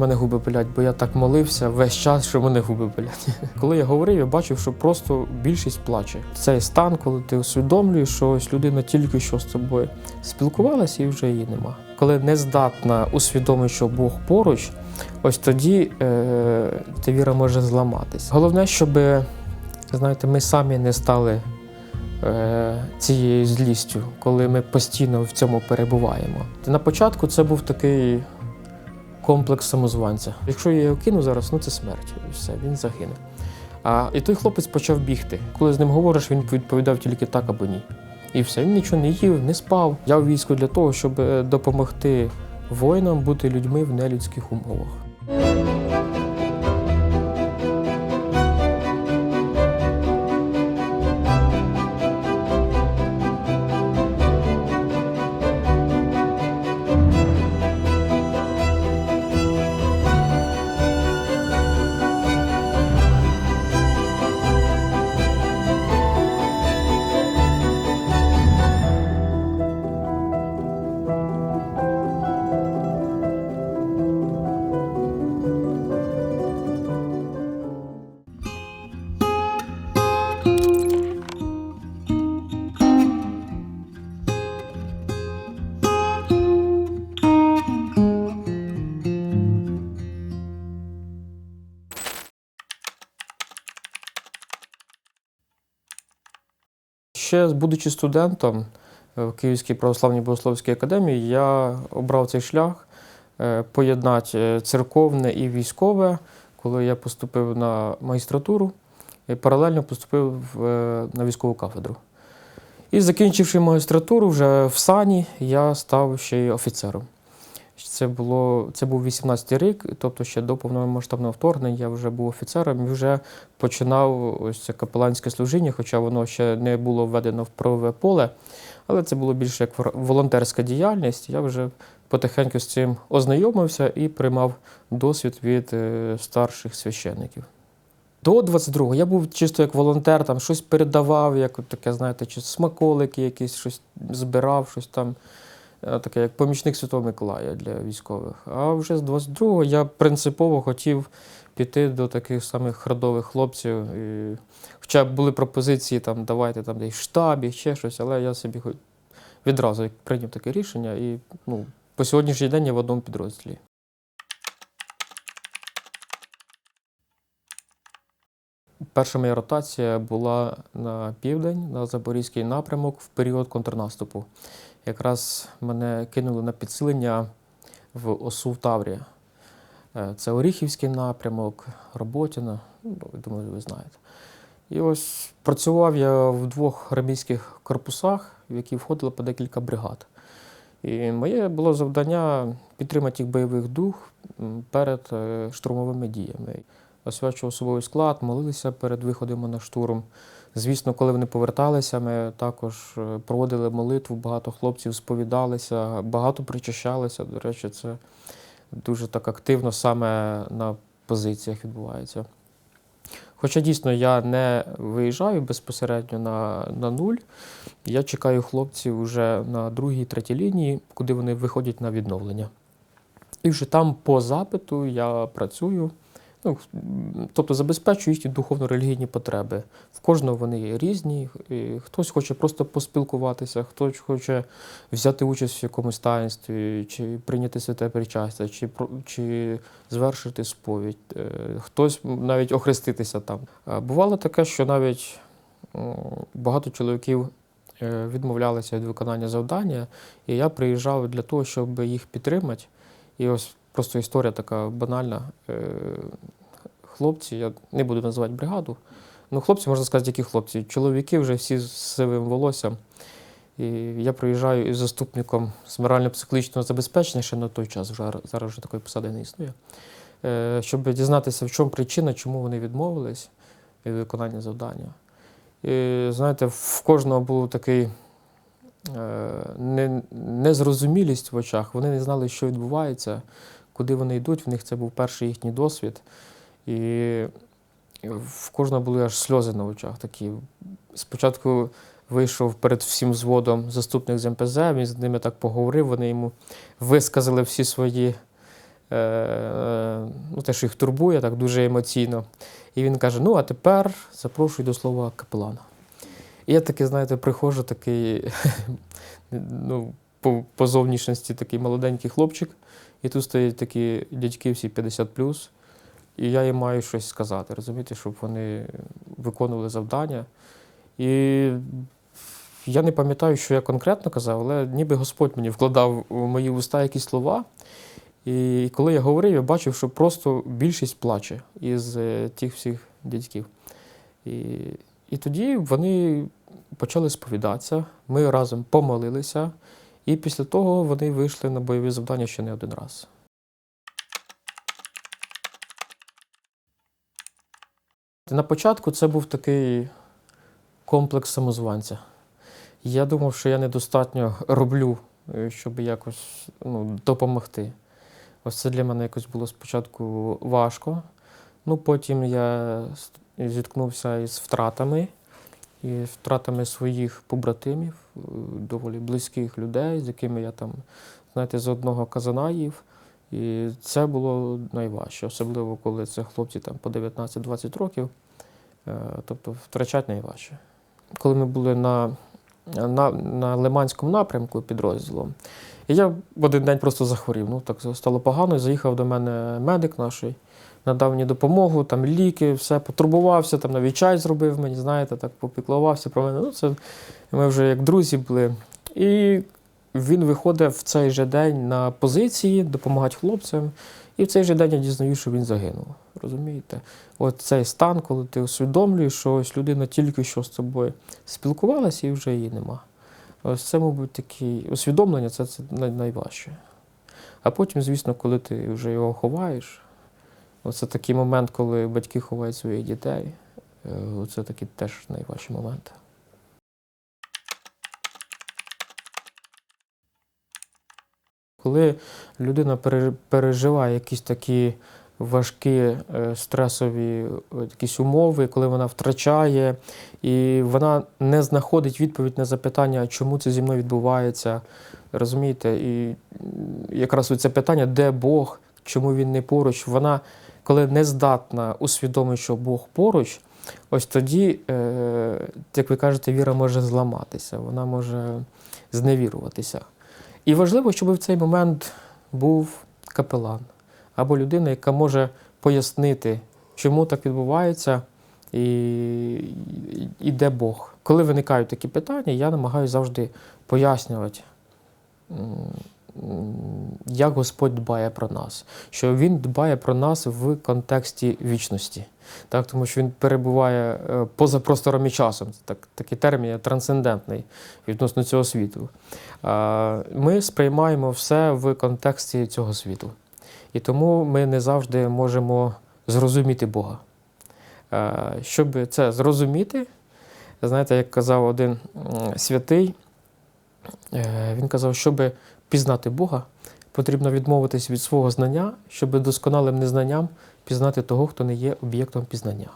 Мене губи болять, бо я так молився весь час, що мене губи болять. Коли я говорив, я бачив, що просто більшість плаче. Цей стан, коли ти усвідомлюєш, що ось людина тільки що з тобою спілкувалася і вже її нема. Коли не здатна усвідомити, що Бог поруч, ось тоді е, та віра може зламатись. Головне, щоб знаєте, ми самі не стали е, цією злістю, коли ми постійно в цьому перебуваємо. На початку це був такий комплекс самозванця. Якщо я його кину зараз, ну це смерть. Все, він загине. А і той хлопець почав бігти. Коли з ним говориш, він відповідав тільки так або ні. І все, він нічого не їв, не спав. Я в війську для того, щоб е, допомогти воїнам бути людьми в нелюдських умовах. Ще будучи студентом е, в Київській православній богословській академії, я обрав цей шлях е, поєднати е, церковне і військове, коли я поступив на магістратуру і паралельно поступив на військову кафедру. І закінчивши магістратуру, вже в сані я став ще й офіцером. Це, було, це був 18-й рік, тобто ще до повномасштабного вторгнення я вже був офіцером і вже починав ось це капеланське служіння, хоча воно ще не було введено в правове поле, але це було більше як волонтерська діяльність. Я вже потихеньку з цим ознайомився і приймав досвід від е, старших священників. До 22-го я був чисто як волонтер, там щось передавав, як таке, знаєте, чи смаколики якісь, щось збирав, щось там. Е, Таке як помічник Святого Миколая для військових. А вже з 22-го я принципово хотів піти до таких самих храдових хлопців. І... Хоча були пропозиції, там, давайте там десь в штабі, ще щось, але я собі відразу прийняв таке рішення і ну, по сьогоднішній день я в одному підрозділі. Перша моя ротація була на південь, на Запорізький напрямок в період контрнаступу. Якраз мене кинули на підсилення в Осу в Таврія. Е, Це Оріхівський напрямок, Роботіна, ну, думаю, ви знаєте. І ось працював я в двох армійських корпусах, в які входило по декілька бригад. І моє було завдання підтримати їх бойовий дух перед е, штурмовими діями. Освячував особовий склад, молилися перед виходами на штурм. Звісно, коли вони поверталися, ми також е, проводили молитву, багато хлопців сповідалися, багато причащалися. До речі, це дуже так активно саме на позиціях відбувається. Хоча дійсно я не виїжджаю безпосередньо на, на нуль, я чекаю хлопців вже на другій, третій лінії, куди вони виходять на відновлення. І вже там по запиту я працюю, ну, тобто забезпечую їхні духовно-релігійні потреби. В кожного вони є різні. і Хтось хоче просто поспілкуватися, хтось хоче взяти участь в якомусь таїнстві, чи прийняти святе причастя, чи, чи звершити сповідь. Е, Хтось навіть охреститися там. Бувало таке, що навіть багато чоловіків е, відмовлялися від виконання завдання, і я приїжджав для того, щоб їх підтримати. І ось просто історія така банальна. Хлопці, я не буду називати бригаду. Ну, хлопці, можна сказати, які хлопці. Чоловіки вже всі з сивим волоссям. І я приїжджаю із заступником з морально-психологічного забезпечення, ще на той час вже зараз вже такої посади не існує. Е, Щоб дізнатися, в чому причина, чому вони відмовились від виконання завдання. І знаєте, в кожного був такий е, не- незрозумілість в очах. Вони не знали, що відбувається, куди вони йдуть. В них це був перший їхній досвід. І в кожного були аж сльози на очах такі. Спочатку вийшов перед всім взводом заступник з МПЗ, він з ними так поговорив, вони йому висказали всі свої е, ну, те, що їх турбує, так дуже емоційно. І він каже: ну, а тепер запрошую до слова капелана. І я такий, знаєте, приходжу такий, ну, по, по зовнішності такий молоденький хлопчик, і тут стоять такі дядьки всі 50 і я їм маю щось сказати, розумієте, щоб вони виконували завдання. І я не пам'ятаю, що я конкретно казав, але ніби Господь мені вкладав у мої вуста якісь слова. І коли я говорив, я бачив, що просто більшість плаче із е, тих всіх дядьків. І, і тоді вони почали сповідатися, ми разом помолилися, і після того вони вийшли на бойові завдання ще не один раз. На початку це був такий комплекс самозванця. Я думав, що я недостатньо роблю, е, щоб якось ну, допомогти. Ось це для мене якось було спочатку важко. Ну, потім я зіткнувся із втратами, і втратами своїх побратимів, е, доволі близьких людей, з якими я там, знаєте, з одного казана їв. І це було найважче, особливо коли це хлопці там по 19-20 років. Е, Тобто втрачати найважче. Коли ми були на, на, на Лиманському напрямку підрозділом, і я в один день просто захворів. Ну так стало погано. Заїхав до мене медик наш, надав мені допомогу, там ліки, все потурбувався, там навіть чай зробив мені, знаєте, так попіклувався про мене. Ну, це ми вже як друзі були. І він виходить в цей же день на позиції, допомагати хлопцям. І в цей же день я дізнаюся, що він загинув. Розумієте? От цей стан, коли ти усвідомлюєш, що ось людина тільки що з тобою спілкувалася і вже її нема. Ось це, мабуть, такі усвідомлення це, це найважче. А потім, звісно, коли ти вже його ховаєш, оце такий момент, коли батьки ховають своїх дітей, е, це такий теж найважчий момент. Коли людина переживає якісь такі важкі е, стресові якісь умови, коли вона втрачає, і вона не знаходить відповідь на запитання, чому це зі мною відбувається. Розумієте? І якраз це питання, де Бог, чому він не поруч, вона, коли не здатна усвідомити, що Бог поруч, ось тоді, е, як ви кажете, віра може зламатися, вона може зневіруватися. І важливо, щоб в цей момент був капелан або людина, яка може пояснити, чому так відбувається і, і де Бог. Коли виникають такі питання, я намагаюся завжди пояснювати, як Господь дбає про нас, що Він дбає про нас в контексті вічності. Так, тому що він перебуває е, поза простором і часом. Так, такий термін трансцендентний відносно цього світу. Ми сприймаємо все в контексті цього світу. І тому ми не завжди можемо зрозуміти Бога. Е, Щоб це зрозуміти, знаєте, як казав один святий, е, він казав, щоб пізнати Бога, потрібно відмовитись від свого знання, щоб досконалим незнанням пізнати того, хто не є об'єктом пізнання.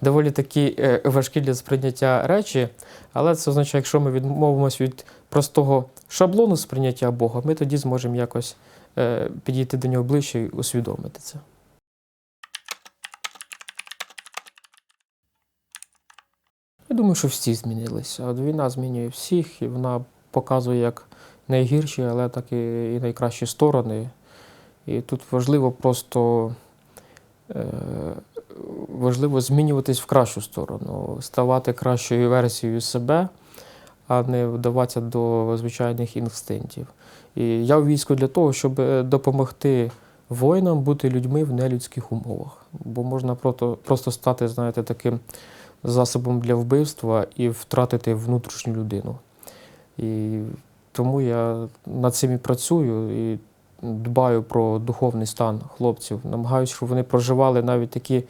Доволі такі е, важкі для сприйняття речі, але це означає, якщо ми відмовимося від простого шаблону сприйняття Бога, ми тоді зможемо якось е, підійти до нього ближче і усвідомити це. Я думаю, що всі змінилися. Війна змінює всіх, і вона показує як найгірші, але так і, найкращі сторони. І тут важливо просто е, важливо змінюватись в кращу сторону, ставати кращою версією себе, а не вдаватися до звичайних інстинктів. І я в війську для того, щоб е, допомогти воїнам бути людьми в нелюдських умовах. Бо можна просто, просто стати, знаєте, таким засобом для вбивства і втратити внутрішню людину. І тому я над цим і працюю і дбаю про духовний стан хлопців. Намагаюся, щоб вони проживали навіть такі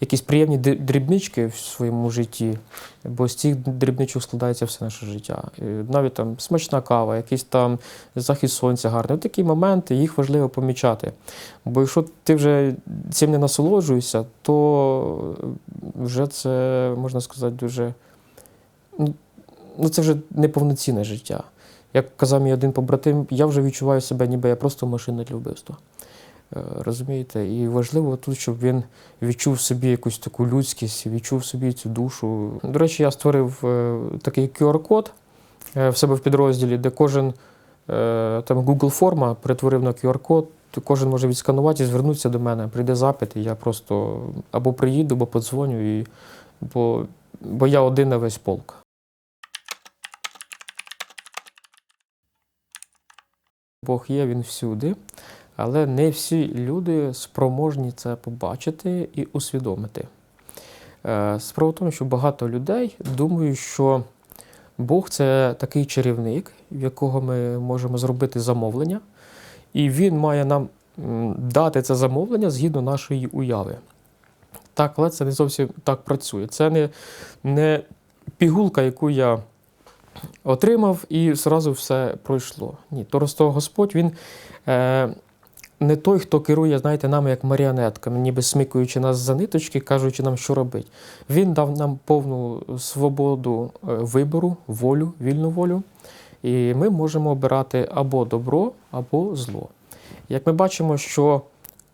якісь приємні дрібнички в своєму житті, бо з цих дрібничок складається все наше життя. І навіть там смачна кава, якийсь там захід сонця гарний. От такі моменти, їх важливо помічати. Бо якщо ти вже цим не насолоджуєшся, то вже це, можна сказати, дуже. ну, Ну, це вже неповноцінне життя. Як казав мій один побратим, я вже відчуваю себе, ніби я просто машина для вбивства. Е, Розумієте, і важливо тут, щоб він відчув в собі якусь таку людськість, відчув собі цю душу. До речі, я створив е, такий QR-код е, в себе в підрозділі, де кожен там Google форма перетворив на QR-код. Кожен може відсканувати і звернутися до мене. Прийде запит, і я просто або приїду, або подзвоню, і, бо, бо я один на весь полк. Бог є, він всюди, але не всі люди спроможні це побачити і усвідомити. Е, Справа в тому, що багато людей думають, що Бог це такий чарівник, в якого ми можемо зробити замовлення, і він має нам дати це замовлення згідно нашої уяви. Так, але це не зовсім так працює. Це не, не пігулка, яку я отримав, і зразу все пройшло. Ні, то просто Господь він е, не той, хто керує, знаєте, нами як маріонетками, ніби смикуючи нас за ниточки, кажучи нам, що робити. Він дав нам повну свободу е, вибору, волю, вільну волю. І ми можемо обирати або добро, або зло. Як ми бачимо, що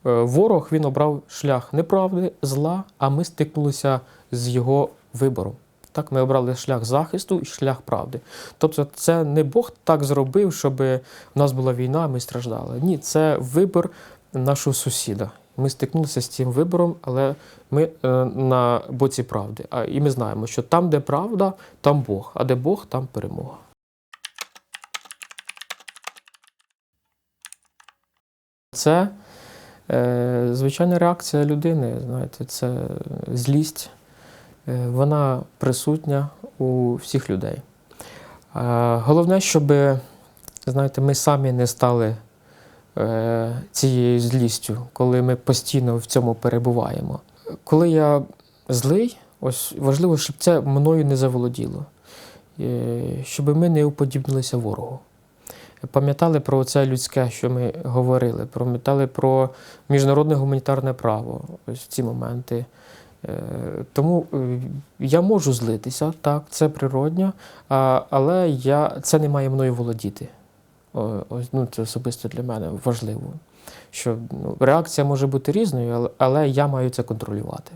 е, ворог він обрав шлях неправди, зла, а ми стикнулися з його вибором. Так, ми обрали шлях захисту і шлях правди. Тобто, це не Бог так зробив, щоб в нас була війна, ми страждали. Ні, це вибір нашого сусіда. Ми стикнулися з цим вибором, але ми е, на боці правди. А і ми знаємо, що там, де правда, там Бог, а де Бог, там перемога. Це е, звичайна реакція людини. Знаєте, це злість. Е, вона присутня у всіх людей. Головне, щоб знаєте, ми самі не стали е, цією злістю, коли ми постійно в цьому перебуваємо. Коли я злий, ось важливо, щоб це мною не заволоділо, Е, щоб ми не уподібнилися ворогу. Пам'ятали про це людське, що ми говорили, пам'ятали про міжнародне гуманітарне право, ось ці моменти. Е, Тому е, я можу злитися, так, це природньо, але я, це не має мною володіти. Ну, це особисто для мене важливо. Що ну, реакція може бути різною, але, я маю це контролювати.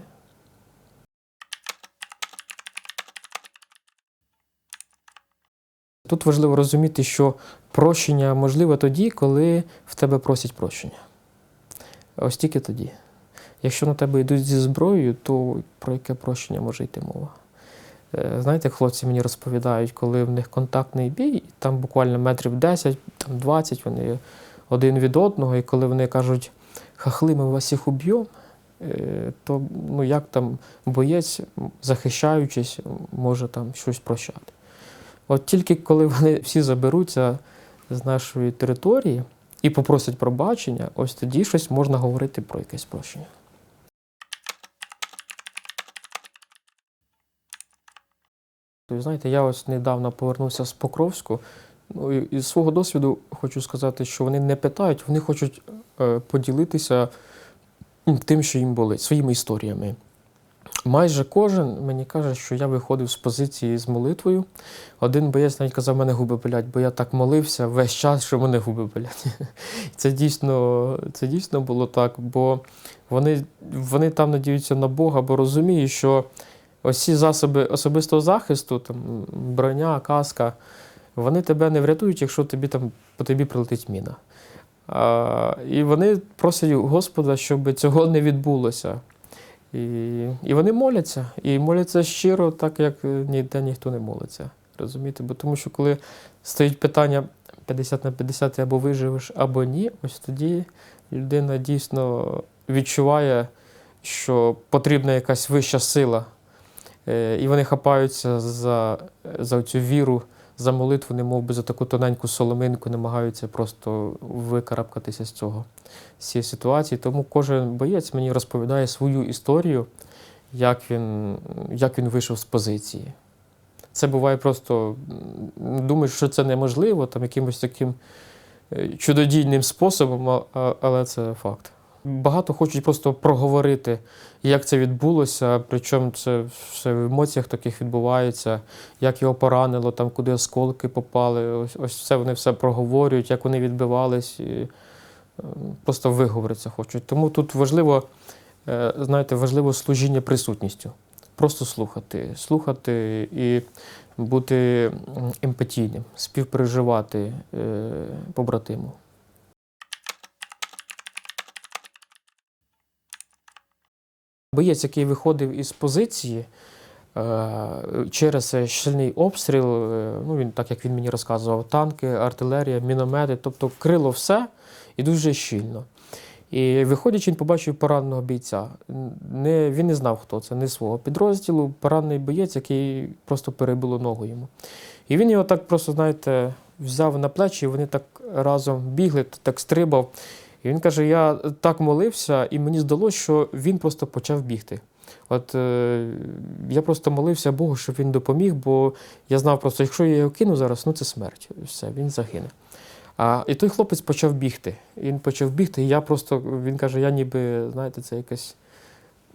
Тут важливо розуміти, що прощення можливе тоді, коли в тебе просять прощення. Ось тільки тоді. Якщо на тебе йдуть зі зброєю, то про яке прощення може йти мова? Е, Знаєте, хлопці мені розповідають, коли в них контактний бій, там буквально метрів 10, там 20, вони один від одного, і коли вони кажуть, хахли, ми вас всіх уб'ємо, е, то ну, як там боєць, захищаючись, може там щось прощати. От тільки коли вони всі заберуться з нашої території і попросять пробачення, ось тоді щось можна говорити про якесь прощення. Ви знаєте, я ось недавно повернувся з Покровську. Ну, і із свого досвіду хочу сказати, що вони не питають, вони хочуть е, поділитися тим, що їм болить, своїми історіями. Майже кожен мені каже, що я виходив з позиції з молитвою. Один боєць навіть казав, мене губи болять, бо я так молився весь час, що мене губи болять. Це дійсно, це дійсно було так, бо вони, вони там надіються на Бога, бо розуміють, що ось ці засоби особистого захисту, там, броня, каска, вони тебе не врятують, якщо тобі там, по тобі прилетить міна. А, і вони просять Господа, щоб цього не відбулося. І, і вони моляться. І моляться щиро, так як е, ніде ніхто не молиться. Розумієте? Бо тому що коли стоїть питання 50 на 50 ти або виживеш, або ні, ось тоді людина дійсно відчуває, що потрібна якась вища сила. Е, І вони хапаються за, за цю віру, за молитву, не би за таку тоненьку соломинку, намагаються просто викарабкатися з цього з цієї ситуації. Тому кожен боєць мені розповідає свою історію, як він, як він вийшов з позиції. Це буває просто, м, думаєш, що це неможливо, там якимось таким е, чудодійним способом, але це факт. Багато хочуть просто проговорити, як це відбулося, причому це все в емоціях таких відбувається, як його поранило, там, куди осколки попали. Ось, ось це вони все проговорюють, як вони відбивались. І, е, просто виговоритися хочуть. Тому тут важливо, е, знаєте, важливо служіння присутністю. Просто слухати, слухати і бути емпатійним, співпереживати е, побратиму. Боєць, який виходив із позиції е, через е, щільний обстріл, е, ну він так як він мені розказував, танки, артилерія, міномети, тобто крило все і дуже щільно. І виходячи, він побачив пораненого бійця. Не, він не знав, хто це, не свого підрозділу, поранений боєць, який просто перебило ногу йому. І він його так просто, знаєте, взяв на плечі, і вони так разом бігли, так стрибав. І він каже: я так молився, і мені здалося, що він просто почав бігти. От е, я просто молився Богу, щоб він допоміг, бо я знав просто, якщо я його кину зараз, ну це смерть. Все, він загине. А, і той хлопець почав бігти. Він почав бігти, і я просто, він каже, я ніби, знаєте, це якесь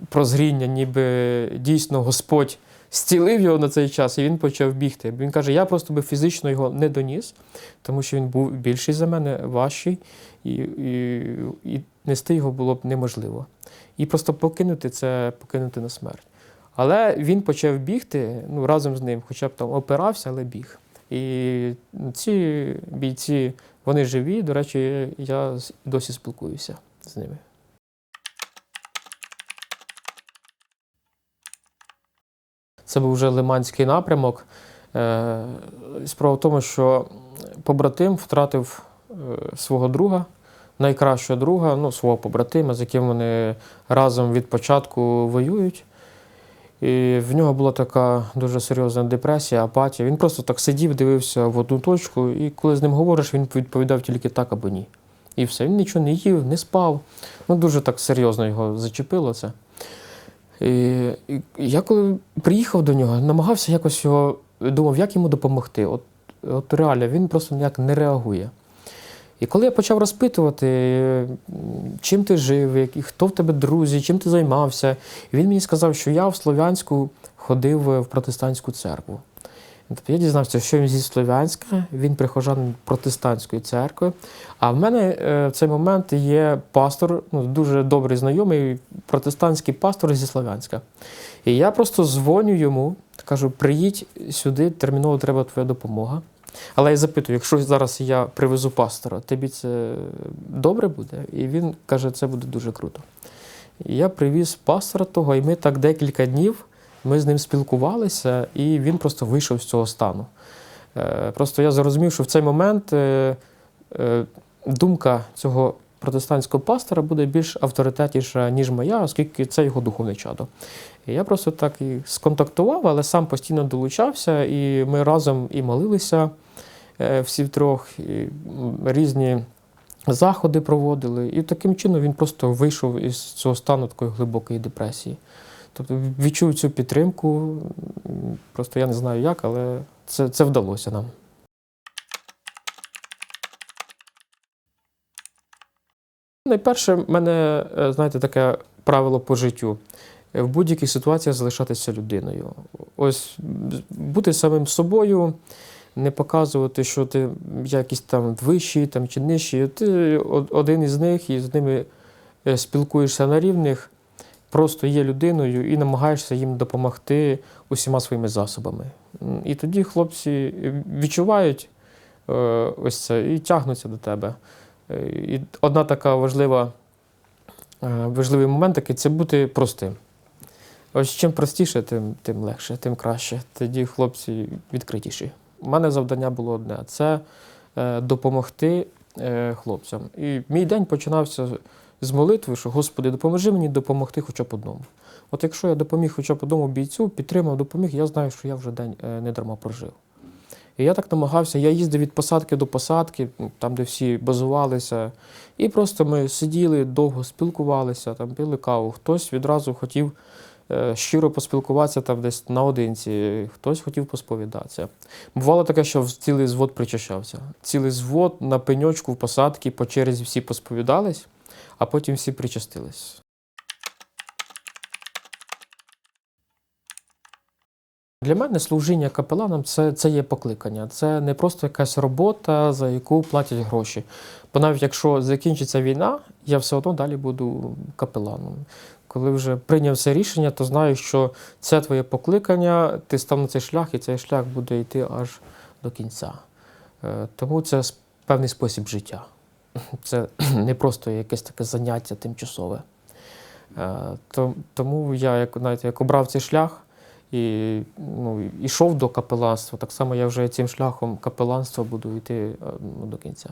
прозріння, ніби дійсно Господь зцілив його на цей час, і він почав бігти. Він каже, я просто би фізично його не доніс, тому що він був більший за мене, важчий, і, і, і нести його було б неможливо. І просто покинути це покинути на смерть. Але він почав бігти ну, разом з ним, хоча б там опирався, але біг. І ці бійці, вони живі. До речі, я досі спілкуюся з ними. Це був вже Лиманський напрямок. Е, Справа в тому, що побратим втратив е, свого друга, найкращого друга, ну, свого побратима, з яким вони разом від початку воюють. І в нього була така дуже серйозна депресія, апатія. Він просто так сидів, дивився в одну точку, і коли з ним говориш, він відповідав тільки так або ні. І все. Він нічого не їв, не спав. Ну, дуже так серйозно його зачепило це. І, я коли приїхав до нього, намагався якось його думав, як йому допомогти. От, от реально, він просто ніяк не реагує. І коли я почав розпитувати, чим ти жив, хто в тебе друзі, чим ти займався, він мені сказав, що я в Слов'янську ходив е, в протестантську церкву. Я дізнався, що він зі Слов'янська, він прихожанин протестантської церкви. А в мене е, в цей момент є пастор, ну, дуже добрий знайомий, протестантський пастор зі Слов'янська. І я просто дзвоню йому, кажу: приїдь сюди, терміново треба твоя допомога. Але я запитую, якщо зараз я привезу пастора, тобі це добре буде? І він каже, це буде дуже круто. І я привіз пастора того, і ми так декілька днів ми з ним спілкувалися, і він просто вийшов з цього стану. Е, Просто я зрозумів, що в цей момент е, е, думка цього протестантського пастора буде більш авторитетніша, ніж моя, оскільки це його духовне чадо. І я просто так і сконтактував, але сам постійно долучався, і ми разом і молилися всі втрьох, і різні заходи проводили. І таким чином він просто вийшов із цього стану такої глибокої депресії. Тобто відчув цю підтримку, просто я не знаю як, але це, це вдалося нам. Найперше, в мене, е, знаєте, таке правило по життю. Е, В будь-якій ситуації залишатися людиною. Ось бути самим собою, не показувати, що ти якийсь там вищий там, чи нижчий. Ти один із них і з ними е, спілкуєшся на рівних, просто є людиною і намагаєшся їм допомогти усіма своїми засобами. І тоді хлопці відчувають е, ось це і тягнуться до тебе. Е, І одна така важлива, е, важливий момент такий це бути простим. Ось чим простіше, тим, тим легше, тим краще. Тоді хлопці відкритіші. У мене завдання було одне це е, допомогти е, хлопцям. І мій день починався з молитви, що Господи, допоможи мені допомогти хоча б одному. От якщо я допоміг хоча б одному бійцю, підтримав, допоміг, я знаю, що я вже день е, не дарма прожив. І я так намагався, я їздив від посадки до посадки, там, де всі базувалися, і просто ми сиділи довго, спілкувалися, там пили каву. Хтось відразу хотів е, щиро поспілкуватися там десь наодинці, хтось хотів посповідатися. Бувало таке, що цілий звод причащався. Цілий звод на пеньочку в посадці по черзі всі посповідались, а потім всі причастились. Для мене служіння капеланом це, це є покликання. Це не просто якась робота, за яку платять гроші. Бо навіть якщо закінчиться війна, я все одно далі буду капеланом. Коли вже прийняв це рішення, то знаю, що це твоє покликання, ти став на цей шлях, і цей шлях буде йти аж до кінця. Е, Тому це певний спосіб життя. Це не просто якесь таке заняття тимчасове. Е, тому я, як, навіть, як обрав цей шлях і ну, йшов до капеланства, так само я вже цим шляхом капеланства буду йти е, ну, до кінця.